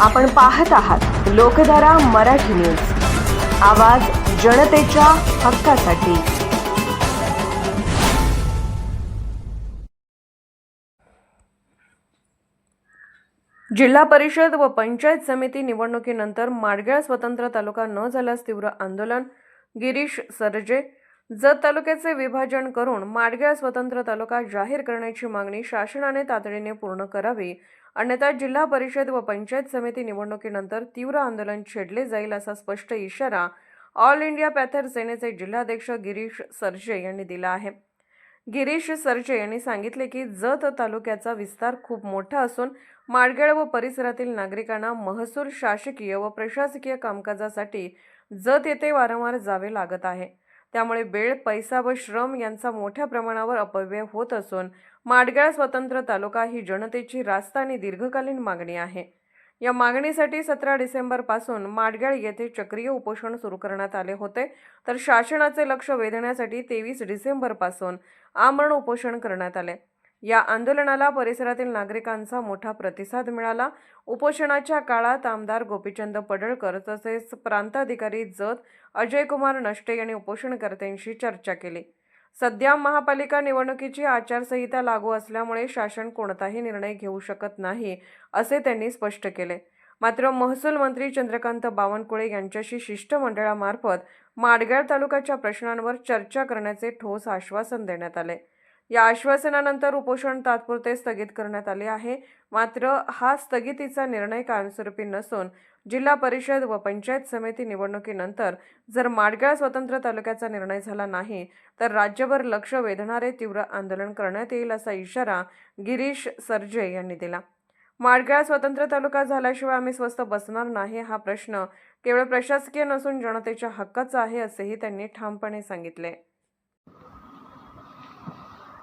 आपण पाहत आहात लोकधारा मराठी न्यूज. आवाज जनतेच्या हक्कासाठी. जिल्हा परिषद व पंचायत समिती निवडणुकीनंतर माडगळ स्वतंत्र तालुका न झाल्यास तीव्र आंदोलन. गिरीश सरजे जत तालुक्याचे विभाजन करून माडगेळ स्वतंत्र तालुका जाहीर करण्याची मागणी शासनाने तातडीने पूर्ण करावी. अन्यथा जिल्हा परिषद व पंचायत समिती निवडणुकीनंतर तीव्र आंदोलन छेडले जाईल असा स्पष्ट इशारा ऑल इंडिया पॅथर सेनेचे जिल्हाध्यक्ष गिरीश सरजे यांनी दिला आहे. गिरीश सरजे यांनी सांगितले की जत तालुक्याचा विस्तार खूप मोठा असून माडगेळ व परिसरातील नागरिकांना महसूल शासकीय व प्रशासकीय कामकाजासाठी जत येथे वारंवार जावे लागत आहे. त्यामुळे वेळ पैसा व श्रम यांचा मोठ्या प्रमाणावर अपव्यय होत असून माडगाळ स्वतंत्र तालुका ही जनतेची रास्ता आणि दीर्घकालीन मागणी आहे. या मागणीसाठी सतरा डिसेंबरपासून माडगाळ येथे चक्रीय उपोषण सुरू करण्यात आले होते. तर शासनाचे लक्ष वेधण्यासाठी तेवीस डिसेंबरपासून आमरण उपोषण करण्यात आले. या आंदोलनाला परिसरातील नागरिकांचा मोठा प्रतिसाद मिळाला. उपोषणाच्या काळात आमदार गोपीचंद पडळकर तसेच प्रांताधिकारी जत अजय कुमार नष्टे यांनी उपोषणकर्त्यांशी चर्चा केली. सध्या महापालिका निवडणुकीची आचारसंहिता लागू असल्यामुळे शासन कोणताही निर्णय घेऊ शकत नाही असे त्यांनी स्पष्ट केले. मात्र महसूल मंत्री चंद्रकांत बावनकुळे यांच्याशी शिष्टमंडळामार्फत माडगाळ तालुक्याच्या प्रश्नांवर चर्चा करण्याचे ठोस आश्वासन देण्यात आले. या आश्वासनानंतर उपोषण तात्पुरते स्थगित करण्यात आले आहे. मात्र हा स्थगितीचा निर्णय कायमस्वरूपी नसून जिल्हा परिषद व पंचायत समिती निवडणुकीनंतर जर माडगाळ स्वतंत्र तालुक्याचा निर्णय झाला नाही तर राज्यभर लक्ष वेधणारे तीव्र आंदोलन करण्यात येईल असा इशारा गिरीश सरजे यांनी दिला. माडगाळ स्वतंत्र तालुका झाल्याशिवाय आम्ही स्वस्त बसणार नाही हा प्रश्न केवळ प्रशासकीय नसून जनतेच्या हक्काचा आहे असेही त्यांनी ठामपणे सांगितले.